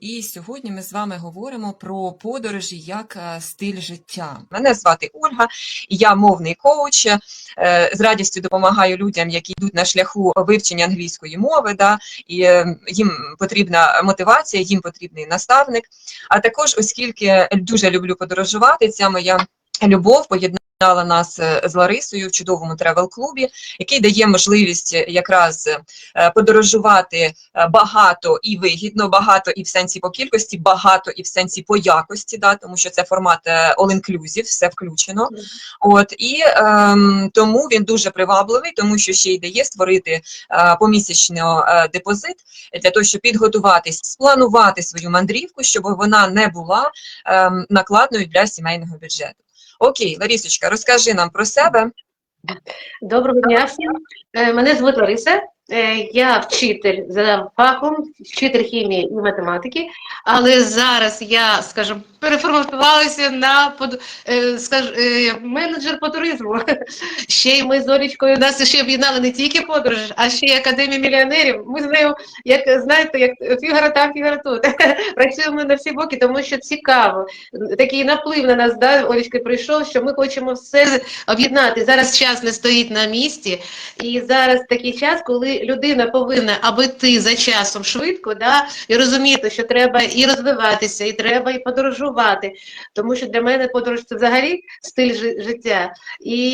і сьогодні ми з вами говоримо про подорожі як е, стиль життя. Мене звати Ольга, я мовний коуч. Е, З радістю допомагаю людям, які йдуть на шляху вивчення англійської мови. Да, і е, їм потрібна мотивація, їм потрібний наставник. А також, оскільки дуже люблю подорожувати, ця моя любов поєднала нас е, з Ларисою в чудовому тревел-клубі, який дає можливість е, якраз е, подорожувати е, багато і вигідно, багато і в сенсі по кількості, багато і в сенсі по якості, да, тому що це формат е, all-inclusive, все включено. От і ем, тому він дуже привабливий, тому що ще й дає створити е, помісячно е, депозит для того, щоб підготуватись, спланувати свою мандрівку, щоб вона не була ем, накладною для сімейного бюджету. Окей, Ларісочка, розкажи нам про себе. Доброго дня всім. Е, Мене звуть Лариса. Е, Я вчитель за фахом, вчитель хімії і математики, але зараз я, скажімо, переформатувалася на е, скаж- е, менеджер по туризму. Ще й ми з Олічкою нас ще об'єднали не тільки подорожі, а ще й Академія мільйонерів. Ми з нею, як знаєте, як фігара там, фігара тут. Працюємо на всі боки, тому що цікаво. Такий наплив на нас, да, Олічка, прийшов, що ми хочемо все об'єднати. Зараз час не стоїть на місці, і зараз такий час, коли людина повинна, аби ти за часом швидко, да, і розуміти, що треба і розвиватися, і треба і подорожувати. Тому що для мене подорож це взагалі стиль жи- життя. І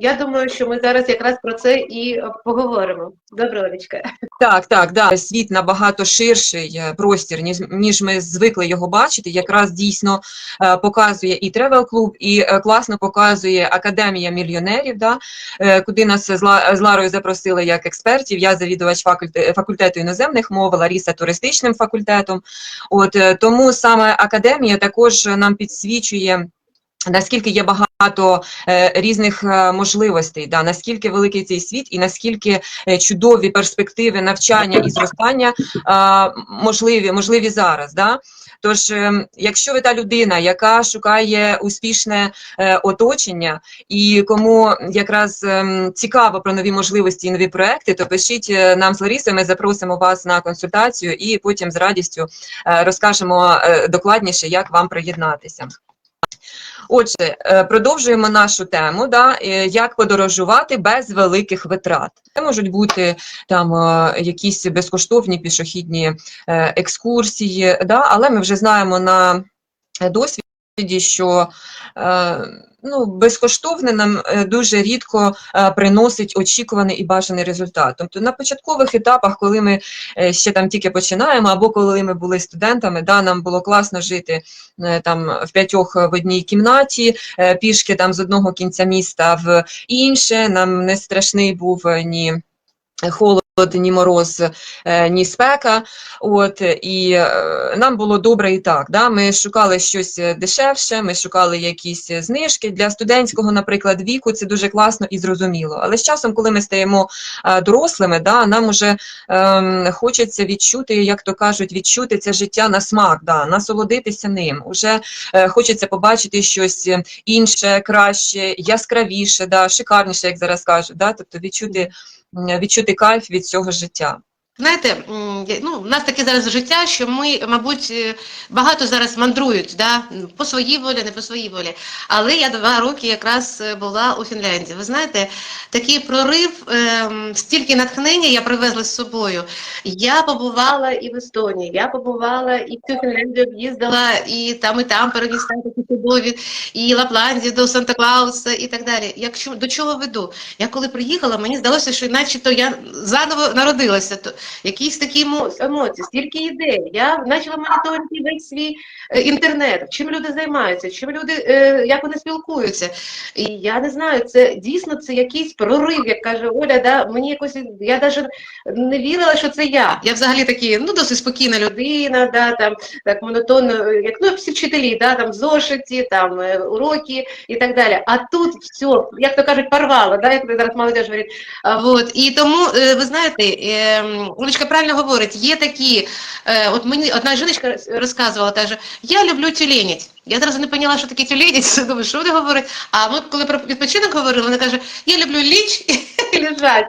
я думаю, що ми зараз якраз про це і поговоримо. Добре, Олечка. Так, так, да. Світ набагато ширший е, простір, ніж, ніж ми звикли його бачити. Якраз дійсно е, показує і Travel Club, і е, класно показує Академія мільйонерів, да, куди нас з Ларою запросили як експертів. Я завідувач факультету іноземних мов, Ларіса туристичним факультетом. От е, тому саме академія також нам підсвічує. Наскільки є багато е, різних е, можливостей, да, наскільки великий цей світ, і наскільки е, чудові перспективи навчання і зростання е, можливі, можливі зараз. Да? Тож, е, якщо ви та людина, яка шукає успішне е, оточення, і кому якраз ем, цікаво про нові можливості і нові проекти, то пишіть е, нам з Ларісою, ми запросимо вас на консультацію і потім з радістю е, розкажемо е, докладніше, як вам приєднатися. Отже, е, продовжуємо нашу тему, да, е, як подорожувати без великих витрат. Це можуть бути там е, якісь безкоштовні пішохідні екскурсії, да, але ми вже знаємо на досвіді, що е, ну, безкоштовне нам е, дуже рідко е, приносить очікуваний і бажаний результат. Тобто на початкових етапах, коли ми ще там тільки починаємо, або коли ми були студентами, да, нам було класно жити там в п'ятьох в одній кімнаті, пішки там з одного кінця міста в інше. Нам не страшний був ні холод, ні мороз, е, ні спека. От і е, нам було добре і так. Да? Ми шукали щось е, дешевше, ми шукали якісь знижки для студентського, наприклад, віку. Це дуже класно і зрозуміло. Але з часом, коли ми стаємо дорослими, да, нам уже ем, хочеться відчути, як то кажуть, відчути це життя на смак, да, насолодитися ним. Уже е, хочеться побачити щось інше, краще, яскравіше, да, шикарніше, як зараз кажуть. Да, тобто відчути, відчути кайф від цього життя. Знаєте, ну, в нас таке зараз життя, що ми, мабуть, е, багато зараз мандрують, да? по своїй волі, не по своїй волі. Але я два роки якраз е, була у Фінляндії. Ви знаєте, такий прорив, ем, стільки натхнення я привезла з собою. Я побувала і в Естонії, я побувала і в цю Фінляндію об'їздила, і там, і там переміста такі чудові, і Лапландію до Санта-Клауса і так далі. Якщо до чого веду? Я коли приїхала, мені здалося, що начебто я заново народилася. Якісь такі емо- емоції, стільки ідей. Я почала моніторити весь свій е, інтернет, чим люди займаються, чим люди, е, як вони спілкуються. І я не знаю, це дійсно це якийсь прорив, як каже Оля. Да, мені якось я навіть не вірила, що це я. Я взагалі такі, ну досить спокійна людина, да, там так монотонно, е, як ну всі вчителі, да, там зошиті, там уроки і так далі. А тут все, як то кажуть, порвало, да, як зараз молодежь говорить. Вот. І тому, ви знаєте, е, Олечка правильно говорить, є такі, е, от мені одна жіночка роз- розказувала, каже, я люблю тюленять. Я одразу не поняла, що таке тюленять, думаю, що вони говорять. А ми, коли про відпочинок говорили, вона каже, я люблю ліч і лежать.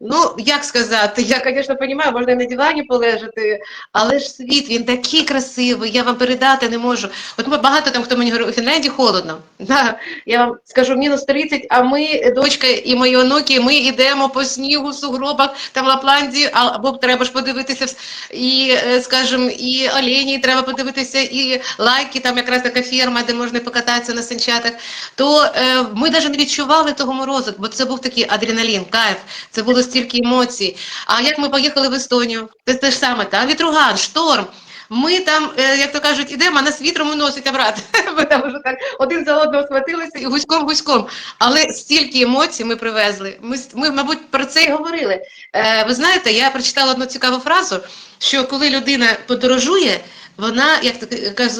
Ну, як сказати, я, звісно, розумію, можна і на дивані полежати, але ж світ, він такий красивий, я вам передати не можу. От ми багато там, хто мені говорить, у Фінляндії холодно. Да, я вам скажу, мінус 30, а ми, дочка і мої онуки, ми йдемо по снігу, сугробах, там в Лапландії, або треба ж подивитися, і, е, скажімо, і олені треба подивитися, і лайки, там якраз така ферма, де можна покататися на санчатах. То е, ми навіть не відчували того морозу, бо це був такий адреналін, кайф, це було стільки емоцій. А як ми поїхали в Естонію, це те ж саме, та? вітруган, шторм. Ми там, е, як то кажуть, ідемо, а нас вітром уносить обратно. Ми там вже так один за одного схватилися і гуськом-гуськом. Але стільки емоцій ми привезли. Ми, ми, мабуть, про це і говорили. Е, ви знаєте, я прочитала одну цікаву фразу, що коли людина подорожує, вона, як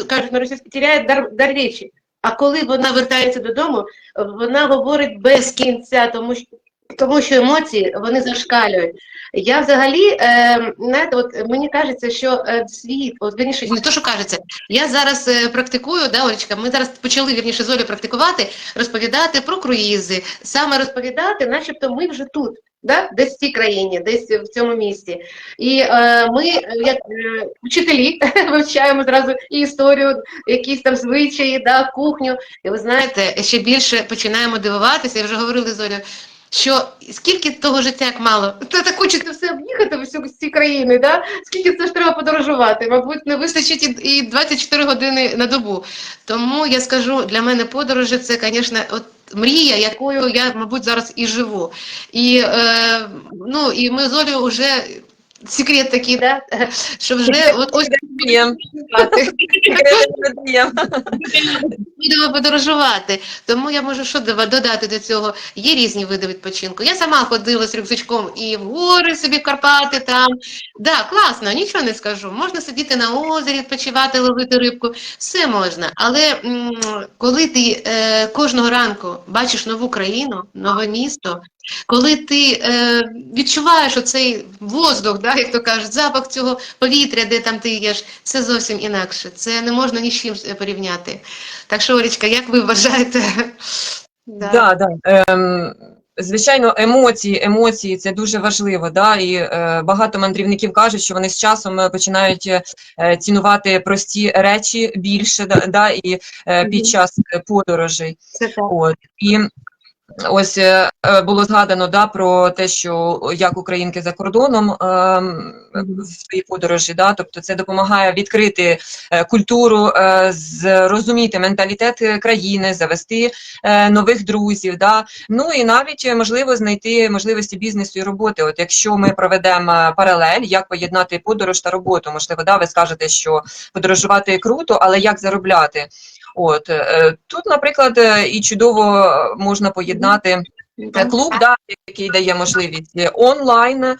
кажуть на російській, тіряє дар, дар речі. А коли вона вертається додому, вона говорить без кінця, тому що, тому що емоції вони зашкалюють. Я взагалі, е, знаєте, от мені кажеться, що е, світ, от вірніше, не то, що кажеться, я зараз е, практикую, да, Олечка, ми зараз почали вірніше з Олею практикувати, розповідати про круїзи, саме розповідати, начебто ми вже тут. Да? Десь в цій країні, десь в цьому місті. І е, ми, е, як е, вчителі, вивчаємо зразу і історію, якісь там звичаї, да, кухню. І ви знаєте, ще більше починаємо дивуватися, я вже говорили з що скільки того життя як мало, то так хочеться все об'їхати всю ці країни, да? скільки це ж треба подорожувати, мабуть, не вистачить і 24 години на добу. Тому я скажу, для мене подорожі це, звісно, от мрія, якою я, мабуть, зараз і живу. І, е, ну, і ми з Олею вже секрет такий, да? що вже от ось. Будемо подорожувати. Тому я можу що додати до цього. Є різні види відпочинку. Я сама ходила з рюкзачком і в гори собі в Карпати там. Да, класно, нічого не скажу. Можна сидіти на озері, відпочивати, ловити рибку. Все можна. Але коли ти е, кожного ранку бачиш нову країну, нове місто, коли ти е, відчуваєш оцей воздух, да, як то кажуть, запах цього повітря, де там ти їш, це зовсім інакше. Це не можна ні з чим е, порівняти. Так що, Олечка, як ви вважаєте? Да. Да, да. Ем, звичайно, емоції, емоції це дуже важливо. Да? І е, багато мандрівників кажуть, що вони з часом е, починають е, цінувати прості речі більше, да, да? і е, під час подорожей. Це так. От і ось е, е, було згадано да про те, що як українки за кордоном ем, в своїй подорожі, да, тобто це допомагає відкрити е, культуру, е, зрозуміти менталітет е, країни, завести е, нових друзів. Да. Ну і навіть е, можливо знайти можливості бізнесу і роботи. От якщо ми проведемо е, паралель, як поєднати подорож та роботу, можливо, да, ви скажете, що подорожувати круто, але як заробляти? От е, тут, наприклад, е, і чудово можна поєднати е, клуб, да, який дає можливість е, онлайн е,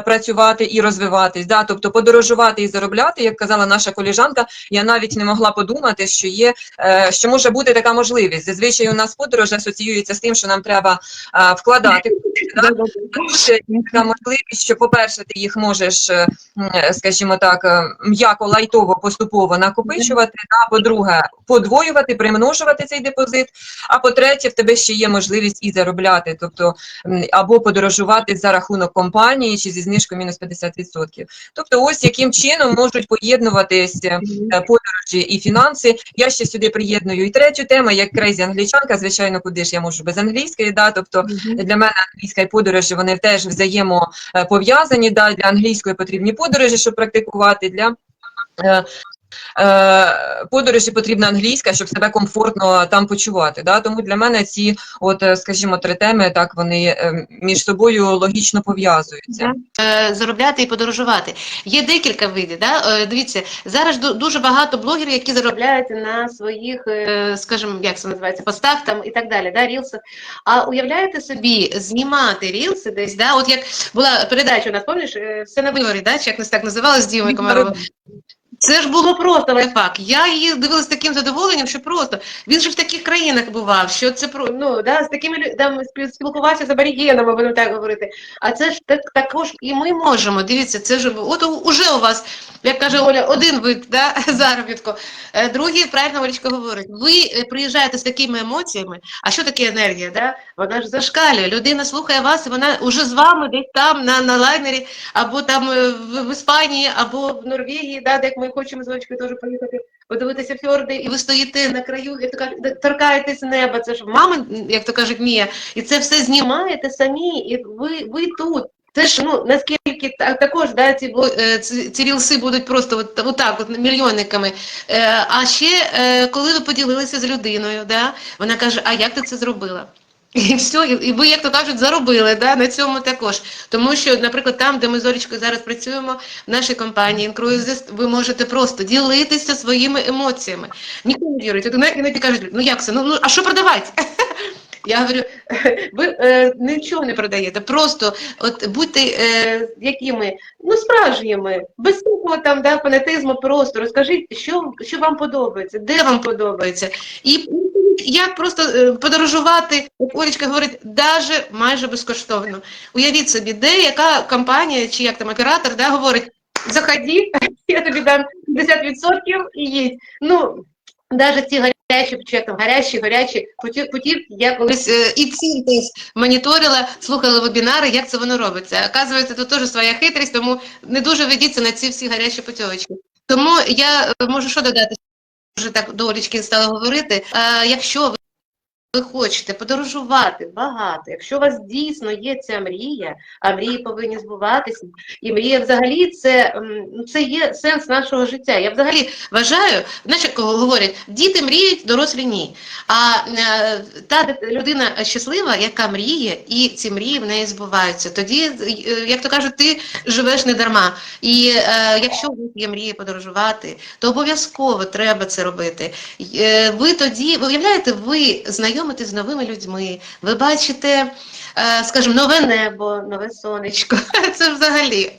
працювати і розвиватись, да, тобто подорожувати і заробляти, як казала наша коліжанка, я навіть не могла подумати, що є, е, що може бути така можливість. Зазвичай у нас подорож асоціюється з тим, що нам треба е, вкладати. Да? Така можливість, що, по-перше, ти їх можеш, е, скажімо так, е, м'яко лайтово поступово накопичувати. Да? По-друге, подвоювати, примножувати цей депозит. А по-третє, в тебе ще є можливість і заробляти, тобто або подорожувати за рахунок компанії чи зі знижкою мінус 50%. Тобто, ось яким чином можуть поєднуватись е, подорожі і фінанси. Я ще сюди приєдную і третю тему, як крейзі англічанка. Звичайно, куди ж я можу без англійської, да, тобто для мене англійська і подорожі вони теж взаємопов'язані. Да, для англійської потрібні подорожі, щоб практикувати. Для е, е, подорожі потрібна англійська, щоб себе комфортно там почувати. Да? Тому для мене ці, от, е, скажімо, три теми, так вони е, між собою логічно пов'язуються. Е, заробляти і подорожувати. Є декілька видів. Да? Е, Дивіться, зараз дуже багато блогерів, які заробляють на своїх, е, скажімо, як це називається, постах там і так далі, да, рілсах. А уявляєте собі, знімати рілси десь, да? от як була передача у нас, пам'ятаєш, е, все на виворі, да? чи як нас так називали з Дімою Комаровим? Це ж було просто лайфхак. Я її дивилася таким задоволенням, що просто він же в таких країнах бував, що це про ну да з такими лю- спілкувався з аборігенами, будемо так говорити. А це ж так також і ми можемо. Дивіться, це ж от уже у вас, як каже Оля, один вид да, заробітку. Е, Другий, правильно Олечка говорить, ви е, приїжджаєте з такими емоціями. А що таке енергія? Да? Вона ж зашкалює. Людина слухає вас, і вона вже з вами десь там на, на лайнері, або там е, в, в Іспанії, або в Норвегії, да, де ми хочемо з Олечкою теж поїхати, подивитися фьорди, і ви стоїте на краю, кажуть, торкаєтесь неба. Це ж мама, як то кажуть, Мія, і це все знімаєте самі, і ви, ви тут. Це ж ну наскільки та- також да, ці, е, ці, рілси будуть просто от, от так, от мільйонниками. Е, а ще е, коли ви поділилися з людиною, да, вона каже: А як ти це зробила? І все, і ви, як то кажуть, заробили да, на цьому також. Тому що, наприклад, там, де ми з Олечкою зараз працюємо, в нашій компанії Incruises, ви можете просто ділитися своїми емоціями. Ніхто не вірить. Іноді кажуть, ну як це? Ну, ну а що продавати? Я говорю, ви е, нічого не продаєте, просто от будьте е, якими, ну справжніми, без всякого там да, фанатизму, просто розкажіть, що, що вам подобається, де вам подобається. І як просто е, подорожувати, як Олечка говорить, даже майже безкоштовно. Уявіть собі, де яка компанія чи як там оператор да, говорить, заходи, я тобі дам 50% і їдь. Ну, навіть ці гарячі, там, гарячі, гарячі путів, путівки, я колись е, і ці десь моніторила, слухала вебінари, як це воно робиться. Оказується, тут теж своя хитрість, тому не дуже ведіться на ці всі гарячі путівочки. Тому я е, можу що додати, вже так до Олечки стала говорити. Е, якщо ви ви хочете подорожувати багато, якщо у вас дійсно є ця мрія, а мрії повинні збуватися, і мрія взагалі це, ну, це є сенс нашого життя. Я взагалі вважаю, знаєш, як говорять, діти мріють, дорослі ні. А е, та людина щаслива, яка мріє, і ці мрії в неї збуваються. Тоді, е, як то кажуть, ти живеш не дарма. І е, якщо у вас є мрії подорожувати, то обов'язково треба це робити. Е, Ви тоді, ви уявляєте, ви знайомитесь з новими людьми, ви бачите, е, скажімо, нове небо, нове сонечко. Це взагалі.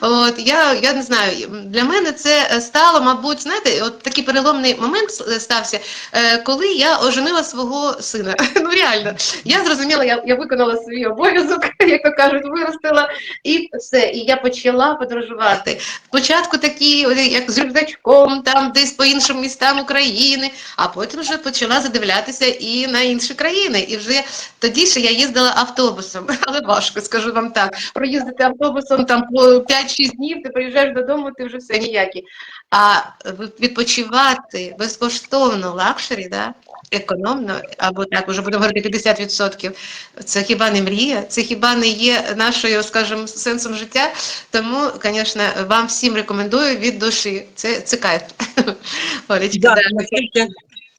От я, я не знаю, для мене це стало, мабуть, знаєте, от такий переломний момент стався, е, коли я оженила свого сина. Ну реально, я зрозуміла, я, я виконала свій обов'язок, як то кажуть, виростила, і все. І я почала подорожувати. Спочатку такі, як з рюкзачком, там десь по іншим містам України, а потім вже почала задивлятися і на інші країни. І вже тоді ще я їздила автобусом, але важко, скажу вам так. Проїздити автобусом там по 5-6 днів, ти приїжджаєш додому, ти вже все ніякий. А відпочивати безкоштовно лакшері, да? Економно, або так, вже будемо говорити 50%, це хіба не мрія, це хіба не є нашою, скажімо, сенсом життя. Тому, звісно, вам всім рекомендую від душі. Це, це кайф. Олечка, Да, да.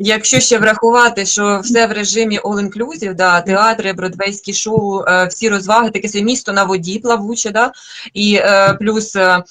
Якщо ще врахувати, що все в режимі all-inclusive, да, театри, бродвейські шоу, е, всі розваги, таке собі місто на воді плавуче, да, і е, плюс е,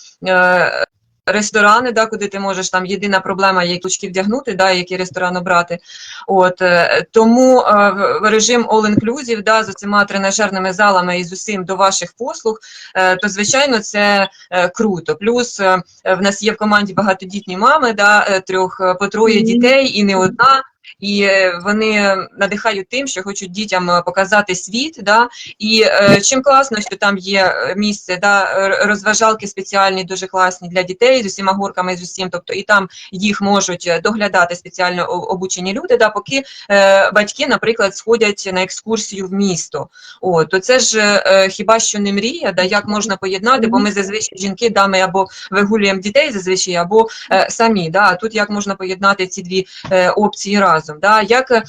ресторани, да, куди ти можеш там єдина проблема, які точки вдягнути, да, який ресторан обрати. От, е, тому е, режим all-inclusive, да, з цими тренажерними залами і з усім до ваших послуг, е, то звичайно це круто. Плюс В нас є в команді багатодітні мами, да, трьох по троє дітей і не одна. І е, вони надихають тим, що хочуть дітям е, показати світ. Да? І е, чим класно, що там є місце, да, розважалки спеціальні, дуже класні для дітей з усіма горками, з усім. Тобто і там їх можуть доглядати спеціально обучені люди, да, поки е, батьки, наприклад, сходять на екскурсію в місто. О, то це ж е, хіба що не мрія, да, як можна поєднати, бо ми зазвичай жінки, дами або вигулюємо дітей зазвичай, або е, самі. Да? А тут як можна поєднати ці дві е, опції разом? Да? Як е,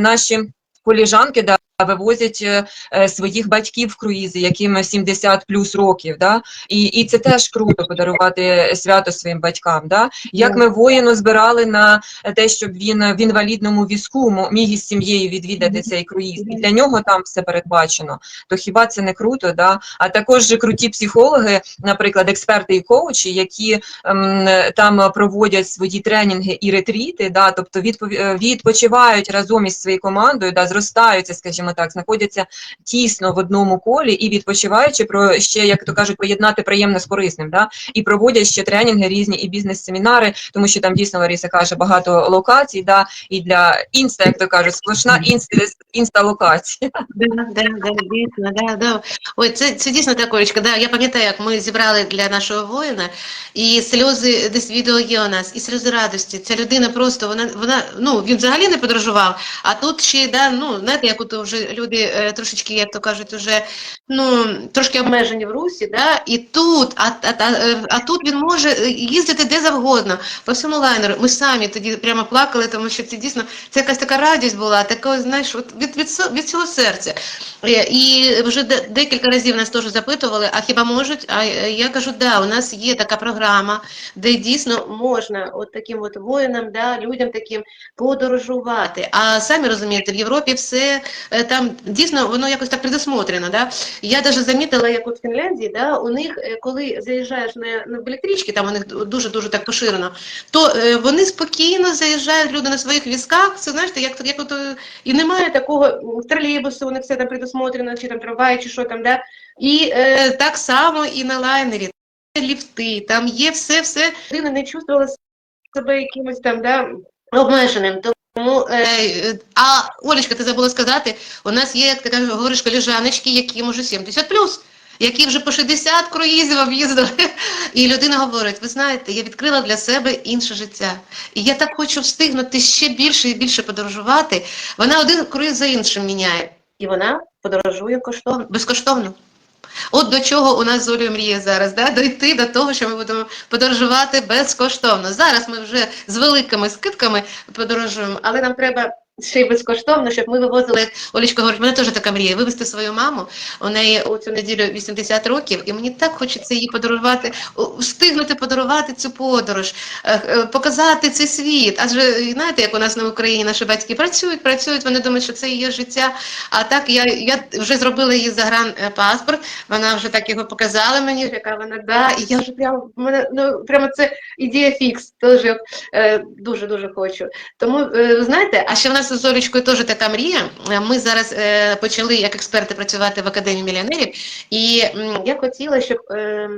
наші коліжанки да, вивозять е, е, своїх батьків в круїзи, яким 70 плюс років, да? і, і це теж круто подарувати свято своїм батькам. Да? Як ми воїну збирали на те, щоб він в інвалідному візку міг із сім'єю відвідати цей круїз, і для нього там все передбачено, то хіба це не круто? Да? А також круті психологи, наприклад, експерти і коучі, які ем, там проводять свої тренінги і ретріти, да, тобто е, відпочивають разом із своєю командою, да, зростаються, скажімо скажімо так, знаходяться тісно в одному колі і відпочиваючи про ще, як то кажуть, поєднати приємне з корисним, да? і проводять ще тренінги різні і бізнес-семінари, тому що там дійсно Лариса каже багато локацій, да? і для інста, як то кажуть, сплошна інста, інста-локація. Да, да, да, дійсно, да, да. Ой, це, це дійсно так, Олечка, да. Я пам'ятаю, як ми зібрали для нашого воїна, і сльози, десь відео є у нас, і сльози радості. Ця людина просто, вона, вона, ну, він взагалі не подорожував, а тут ще, да, ну, знаєте, як от вже люди е, трошечки, як то кажуть, уже, ну, трошки обмежені в русі, да, і тут, а, а, е, а тут він може е, їздити де завгодно, по всьому лайнеру. Ми самі тоді прямо плакали, тому що це дійсно, це якась така радість була, така, знаєш, от від, від, від цього серця. І вже декілька разів нас теж запитували, а хіба можуть? А я кажу, да, у нас є така програма, де дійсно можна от таким от воїнам, да, людям таким подорожувати. А самі розумієте, в Європі все там дійсно воно якось так предусмотрено. Да? Я навіть замітила, як от в Фінляндії, да, у них, е, коли заїжджаєш на, на електрички, там у них дуже-дуже так поширено, то е, вони спокійно заїжджають люди на своїх візках, це знаєте, як, як от, е, і немає такого тролейбусу, у них все там предусмотрено, чи там трамвай, чи що там, да? І е, так само і на лайнері. Ліфти, там є все, все. Людина не чувствувала себе якимось там, да, обмеженим. Тому, е, а Олечка, ти забула сказати, у нас є, як ти кажеш, говориш, коліжаночки, які може 70 які вже по 60 круїзів об'їздили. І людина говорить: ви знаєте, я відкрила для себе інше життя. І я так хочу встигнути ще більше і більше подорожувати. Вона один круїз за іншим міняє. І вона подорожує коштовно, безкоштовно. От до чого у нас з Олею мріє зараз, да? дойти до того, що ми будемо подорожувати безкоштовно. Зараз ми вже з великими скидками подорожуємо, але нам треба ще й безкоштовно, щоб ми вивозили, як Олічка говорить, мене теж така мрія, вивезти свою маму. У неї у цю неділю 80 років, і мені так хочеться їй подарувати, встигнути подарувати цю подорож, е, е, показати цей світ. Адже знаєте, як у нас на Україні наші батьки працюють, працюють, вони думають, що це її життя. А так я, я вже зробила її загран е, вона вже так його показала мені, яка вона да, і я вже прямо мене ну прямо це ідея фікс. Теж е, дуже дуже хочу. Тому знаєте, а ще в нас з Олечкою теж така мрія. Е, Ми зараз е, почали як експерти працювати в академії мільйонерів, і я хотіла, щоб е,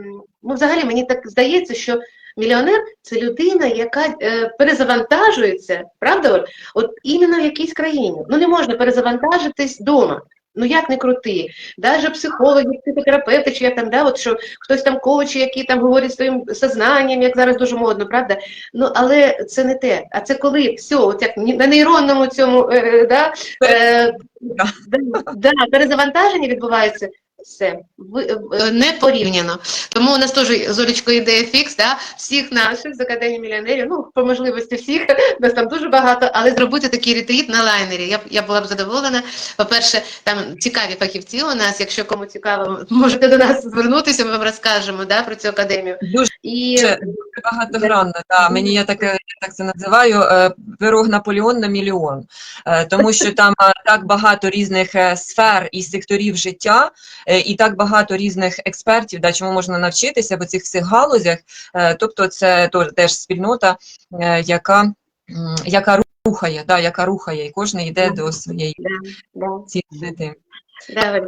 ну взагалі мені так здається, що. Мільйонер це людина, яка е, перезавантажується, правда? От іменно в якійсь країні. Ну не можна перезавантажитись вдома. Ну як не крути, навіть психологи, психотерапевти, чи як там, да, от що хтось там коучі, які там говорять своїм сознанням, як зараз дуже модно, правда? Ну але це не те. А це коли все, от як на нейронному цьому е, е, да, е, да, да, перезавантаження відбувається. Все е, не порівняно. Тому у нас теж з Олечкою ідея фікс, да, всіх наших з Академії мільйонерів, ну, по можливості всіх, нас там дуже багато, але зробити такий ретріт на лайнері. Я, я була б задоволена. По-перше, там цікаві фахівці у нас, якщо кому цікаво, можете до нас звернутися, ми вам розкажемо да, про цю академію. Дуже І Дуже багатогранна, да. Мені я так, я так це називаю е, пирог Наполеон на мільйон. Е, Тому що там е, так багато різних е, сфер і секторів життя, е, і так багато різних експертів, да, чому можна навчитися в цих всіх галузях. Е, Тобто це теж спільнота, е, яка, яка рухає, да, яка рухає, і кожен йде до своєї цілі. да,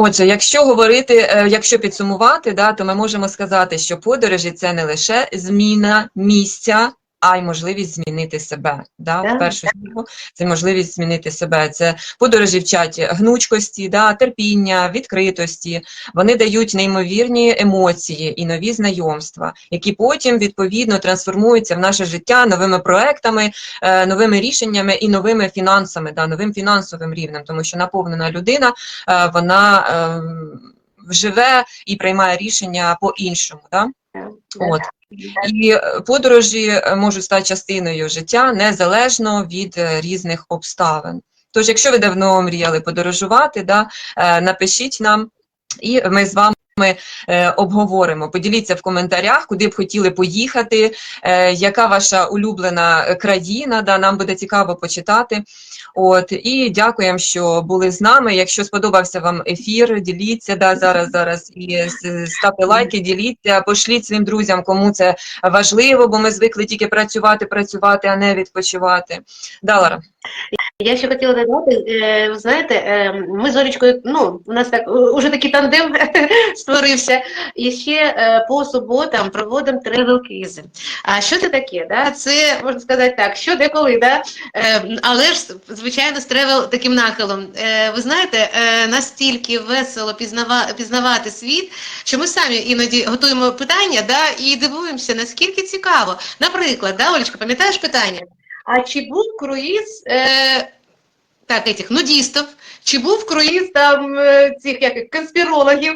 Отже, якщо говорити, е, якщо підсумувати, да, то ми можемо сказати, що подорожі це не лише зміна місця, а й можливість змінити себе. Да? В першу чергу це можливість змінити себе. Це подорожі вчать гнучкості, да, терпіння, відкритості. Вони дають неймовірні емоції і нові знайомства, які потім відповідно трансформуються в наше життя новими проектами, е, новими рішеннями і новими фінансами, да, новим фінансовим рівнем, тому що наповнена людина е, вона ем, живе і приймає рішення по-іншому. Да? Да, От. І подорожі е, можуть стати частиною життя незалежно від е, різних обставин. Тож, якщо ви давно мріяли подорожувати, да, е, напишіть нам, і ми з вами е, обговоримо. Поділіться в коментарях, куди б хотіли поїхати, е, яка ваша улюблена е, країна. Да, нам буде цікаво почитати. От і дякуємо, що були з нами. Якщо сподобався вам ефір, діліться да, зараз, зараз і ставте лайки, діліться, пошліть своїм друзям, кому це важливо, бо ми звикли тільки працювати, працювати, а не відпочивати. Да, Лара? Я ще хотіла додати, е, знаєте, е, ми з Олечкою, ну, у нас так уже такий тандем створився, і ще е, по суботам проводимо тревел-квізи. А що це таке? Да? Це, можна сказати так, що деколи, да? але ж, звичайно, з тревел таким нахилом. Ви знаєте, настільки весело пізнава, пізнавати світ, що ми самі іноді готуємо питання да, і дивуємося, наскільки цікаво. Наприклад, да, Олечка, пам'ятаєш питання? А чи був круїз е, так, этих нудистів, чи був круїз там е, цих як конспірологів,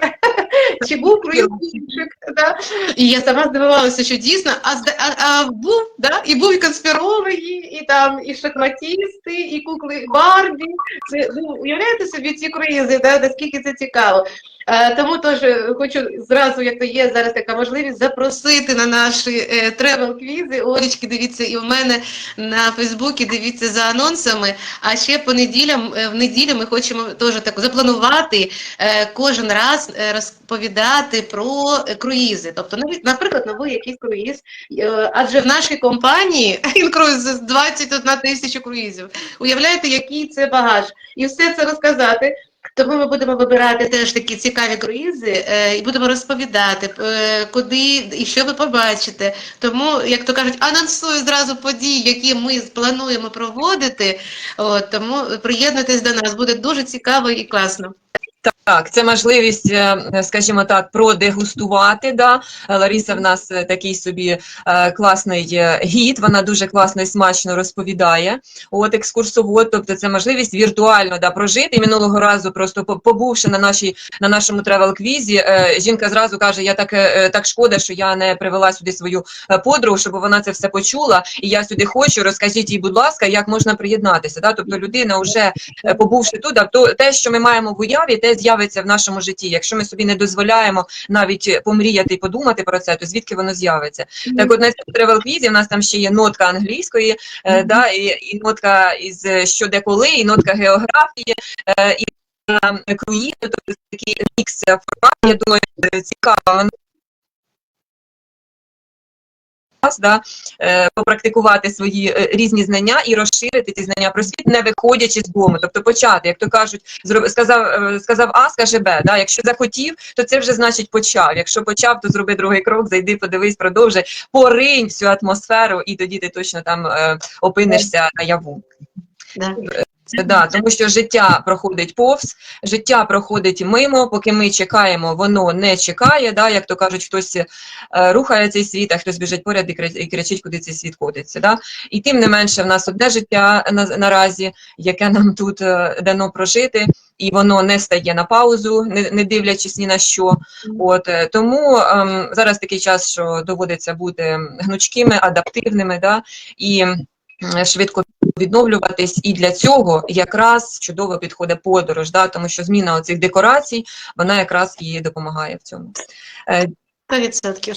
чи був круїз інших, да? І я сама здивувалася, що дійсно, а, а, а був, да? і був і конспірологи, і там і шахматісти, і кукли Барбі. Це, ну, уявляєте собі ці круїзи, да? наскільки це цікаво. Е, тому теж хочу зразу, як то є зараз така можливість, запросити на наші тревел-квізи. Олечки, дивіться, і в мене на Фейсбуці, дивіться за анонсами. А ще по неділям, е, в неділю ми хочемо теж так запланувати е, кожен раз розповідати про круїзи. Тобто, наприклад, новий якийсь круїз, адже в нашій компанії інкруїз 21 тисяча круїзів. Уявляєте, який це багаж? І все це розказати. Тому ми будемо вибирати теж такі цікаві круїзи е, і будемо розповідати, е, куди і що ви побачите. Тому, як то кажуть, анонсую зразу події, які ми плануємо проводити. От, тому приєднуйтесь до нас, буде дуже цікаво і класно. Так, це можливість, е, скажімо так, продегустувати. Да? Лариса в нас е, такий собі е, класний гід, вона дуже класно і смачно розповідає. От екскурсовод, тобто це можливість віртуально да, прожити. Минулого разу, просто побувши на нашій на нашому тревел-квізі, жінка зразу каже: Я так, так шкода, що я не привела сюди свою подругу, щоб вона це все почула. І я сюди хочу. Розкажіть їй, будь ласка, як можна приєднатися. Да? Тобто людина вже побувши тут, то те, що ми маємо в уяві, те з'явиться в нашому житті. Якщо ми собі не дозволяємо навіть помріяти і подумати про це, то звідки воно з'явиться? Так, от на цьому тревел-квізі в нас там ще є нотка англійської, е, Мгм. да, і, і нотка із е, що де коли, і нотка географії, е, і е, круїз, тобто такий мікс е, формат, я думаю, е, цікаво. Вас, да, е, попрактикувати свої е, різні знання і розширити ці знання про світ, не виходячи з дому. Тобто почати, як то кажуть, зроб- сказав, е, сказав А, скаже Б. Да? Якщо захотів, то це вже значить почав. Якщо почав, то зроби другий крок, зайди, подивись, продовжуй, поринь всю атмосферу, і тоді ти точно там е, опинишся наяву. Да. Це да, тому що життя проходить повз, життя проходить мимо, поки ми чекаємо, воно не чекає. Да, як то кажуть, хтось е, рухає цей світ, а хтось біжить поряд і кричить, куди цей світ котиться. Да? І тим не менше, в нас одне життя на, наразі, яке нам тут е, дано прожити, і воно не стає на паузу, не, не дивлячись ні на що. От е, тому ем, зараз такий час, що доводиться бути гнучкими, адаптивними, да, і швидко відновлюватись, і для цього якраз чудово підходить подорож, да, тому що зміна оцих декорацій, вона якраз і допомагає в цьому. Е, 100%.